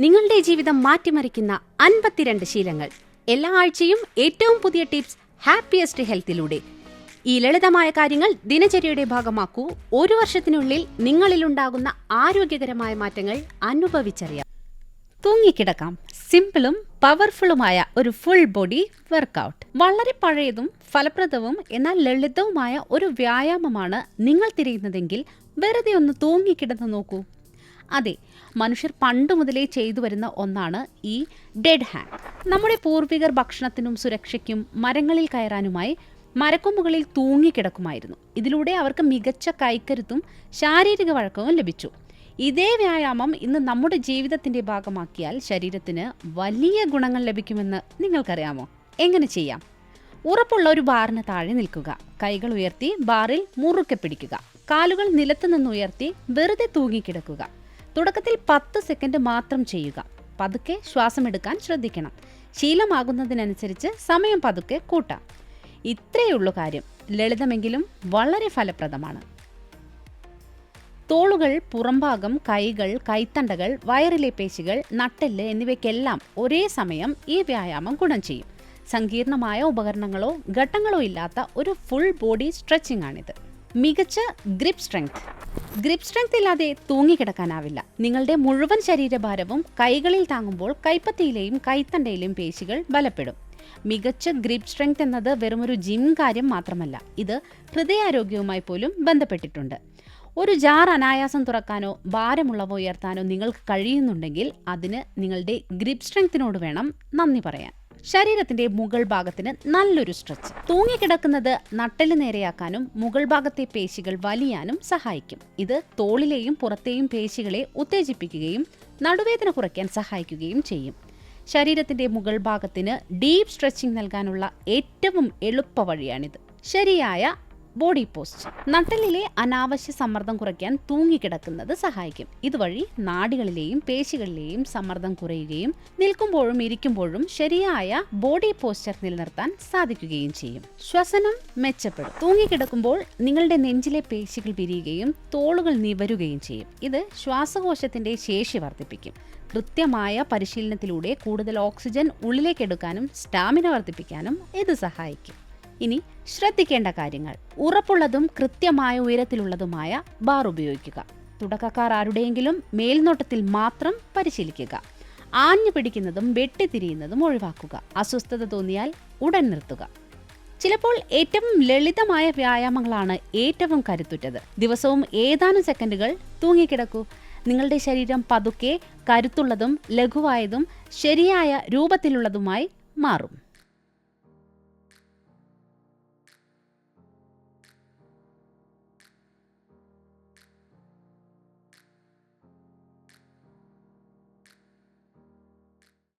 നിങ്ങളുടെ ജീവിതം മാറ്റിമറിക്കുന്ന അൻപത്തിരണ്ട് ശീലങ്ങൾ. എല്ലാ ആഴ്ചയും ഏറ്റവും പുതിയ ടിപ്സ് ഹാപ്പിയസ്റ്റ് ഹെൽത്തിലൂടെ. ഈ ലളിതമായ കാര്യങ്ങൾ ദിനചര്യയുടെ ഭാഗമാക്കൂ. ഒരു വർഷത്തിനുള്ളിൽ നിങ്ങളിൽ ഉണ്ടാകുന്ന ആരോഗ്യകരമായ മാറ്റങ്ങൾ അനുഭവിച്ചറിയാം. തൂങ്ങിക്കിടക്കാം. സിമ്പിളും പവർഫുള്ളുമായ ഒരു ഫുൾ ബോഡി വർക്കൗട്ട്. വളരെ പഴയതും ഫലപ്രദവും എന്നാൽ ലളിതവുമായ ഒരു വ്യായാമമാണ് നിങ്ങൾ തിരയുന്നതെങ്കിൽ വെറുതെ ഒന്ന് തൂങ്ങിക്കിടന്ന് നോക്കൂ. അതെ മനുഷ്യർ പണ്ട് മുതലേ ചെയ്തു വരുന്ന ഒന്നാണ് ഈ ഡെഡ് ഹാൻഡ് നമ്മുടെ പൂർവികർ ഭക്ഷണത്തിനും സുരക്ഷയ്ക്കും മരങ്ങളിൽ കയറാനുമായി മരക്കൊമ്പുകളിൽ തൂങ്ങിക്കിടക്കുമായിരുന്നു. ഇതിലൂടെ അവർക്ക് മികച്ച കൈക്കരുത്തും ശാരീരിക വഴക്കവും ലഭിച്ചു. ഇതേ വ്യായാമം ഇന്ന് നമ്മുടെ ജീവിതത്തിന്റെ ഭാഗമാക്കിയാൽ ശരീരത്തിന് വലിയ ഗുണങ്ങൾ ലഭിക്കുമെന്ന് നിങ്ങൾക്കറിയാമോ? എങ്ങനെ ചെയ്യാം? ഉറപ്പുള്ള ഒരു ബാറിന് താഴെ നിൽക്കുക. കൈകൾ ഉയർത്തി ബാറിൽ മുറുക്കെ പിടിക്കുക. കാലുകൾ നിലത്ത് നിന്ന് ഉയർത്തി വെറുതെ തൂങ്ങിക്കിടക്കുക. തുടക്കത്തിൽ പത്ത് സെക്കൻഡ് മാത്രം ചെയ്യുക. പതുക്കെ ശ്വാസമെടുക്കാൻ ശ്രദ്ധിക്കണം. ശീലമാകുന്നതിനനുസരിച്ച് സമയം പതുക്കെ കൂട്ടാം. ഇത്രയുള്ളൂ കാര്യം. ലളിതമെങ്കിലും വളരെ ഫലപ്രദമാണ്. തോളുകൾ പുറംഭാഗം കൈകൾ കൈത്തണ്ടകൾ വയറിലെ പേശികൾ നട്ടെല്ല് എന്നിവയ്ക്കെല്ലാം ഒരേ സമയം ഈ വ്യായാമം ഗുണം ചെയ്യും. സങ്കീർണമായ ഉപകരണങ്ങളോ ഘട്ടങ്ങളോ ഇല്ലാത്ത ഒരു ഫുൾ ബോഡി സ്ട്രെച്ചിങ് ആണിത്. മികച്ച ഗ്രിപ്പ് സ്ട്രെങ്ത് ഗ്രിപ്പ് സ്ട്രെങ്ത് ഇല്ലാതെ തൂങ്ങിക്കിടക്കാനാവില്ല. നിങ്ങളുടെ മുഴുവൻ ശരീരഭാരവും കൈകളിൽ താങ്ങുമ്പോൾ കൈപ്പത്തിയിലെയും കൈത്തണ്ടയിലെയും പേശികൾ ബലപ്പെടും. മികച്ച ഗ്രിപ്പ് സ്ട്രെങ്ത് എന്നത് വെറുമൊരു ജിം കാര്യം മാത്രമല്ല ഇത് ഹൃദയാരോഗ്യവുമായി പോലും ബന്ധപ്പെട്ടിട്ടുണ്ട്. ഒരു ജാർ അനായാസം തുറക്കാനോ ഭാരമുള്ളവ ഉയർത്താനോ നിങ്ങൾക്ക് കഴിയുന്നുണ്ടെങ്കിൽ അതിന് നിങ്ങളുടെ ഗ്രിപ്പ് സ്ട്രെങ്ത്തിനോട് വേണം നന്ദി പറയാൻ. ശരീരത്തിന്റെ മുകൾ ഭാഗത്തിന് നല്ലൊരു സ്ട്രെച്ച് തൂങ്ങിക്കിടക്കുന്നത് നട്ടൽ നേരെയാക്കാനും മുകൾ ഭാഗത്തെ പേശികൾ വലിയാനും സഹായിക്കും. ഇത് തോളിലെയും പുറത്തെയും പേശികളെ ഉത്തേജിപ്പിക്കുകയും നടുവേദന കുറയ്ക്കാൻ സഹായിക്കുകയും ചെയ്യും. ശരീരത്തിന്റെ മുകൾ ഭാഗത്തിന് ഡീപ് സ്ട്രെച്ചിങ് നൽകാനുള്ള ഏറ്റവും എളുപ്പ വഴിയാണിത്. ശരിയായ ബോഡി പോസ്റ്റ്. നട്ടലിലെ അനാവശ്യ സമ്മർദ്ദം കുറയ്ക്കാൻ തൂങ്ങിക്കിടക്കുന്നത് സഹായിക്കും. ഇതുവഴി നാടുകളിലെയും പേശികളിലെയും സമ്മർദ്ദം കുറയുകയും നിൽക്കുമ്പോഴും ഇരിക്കുമ്പോഴും ശരിയായ ബോഡി പോസ്ചർ നിലനിർത്താൻ സാധിക്കുകയും ചെയ്യും. ശ്വസനം മെച്ചപ്പെടും. തൂങ്ങിക്കിടക്കുമ്പോൾ നിങ്ങളുടെ നെഞ്ചിലെ പേശികൾ പിരിയുകയും തോളുകൾ നിവരുകയും ചെയ്യും. ഇത് ശ്വാസകോശത്തിന്റെ ശേഷി വർദ്ധിപ്പിക്കും. കൃത്യമായ പരിശീലനത്തിലൂടെ കൂടുതൽ ഓക്സിജൻ ഉള്ളിലേക്കെടുക്കാനും സ്റ്റാമിന വർദ്ധിപ്പിക്കാനും ഇത് സഹായിക്കും. ഇനി ശ്രദ്ധിക്കേണ്ട കാര്യങ്ങൾ. ഉറപ്പുള്ളതും കൃത്യമായ ഉയരത്തിലുള്ളതുമായ ബാർ ഉപയോഗിക്കുക. തുടക്കക്കാർ ആരുടെയെങ്കിലും മേൽനോട്ടത്തിൽ മാത്രം പരിശീലിക്കുക. ആഞ്ഞു പിടിക്കുന്നതും വെട്ടിത്തിരിയുന്നതും ഒഴിവാക്കുക. അസ്വസ്ഥത തോന്നിയാൽ ഉടൻ നിർത്തുക. ചിലപ്പോൾ ഏറ്റവും ലളിതമായ വ്യായാമങ്ങളാണ് ഏറ്റവും കരുത്തുറ്റത്. ദിവസവും ഏതാനും സെക്കൻഡുകൾ തൂങ്ങിക്കിടക്കൂ. നിങ്ങളുടെ ശരീരം പതുക്കെ കരുത്തുള്ളതും ലഘുവായതും ശരിയായ രൂപത്തിലുള്ളതുമായി മാറും.